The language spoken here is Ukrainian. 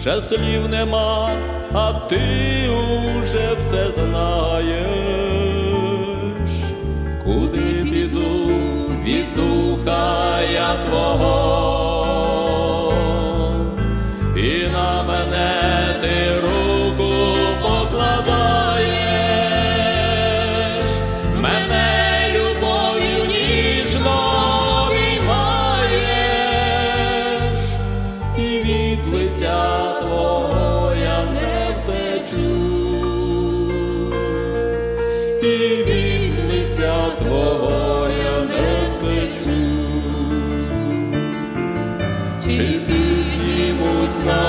ще слів нема, а ти уже все знаєш, куди піду від духа я твого, і на мене і від лиця не втечу, чи піднімусь на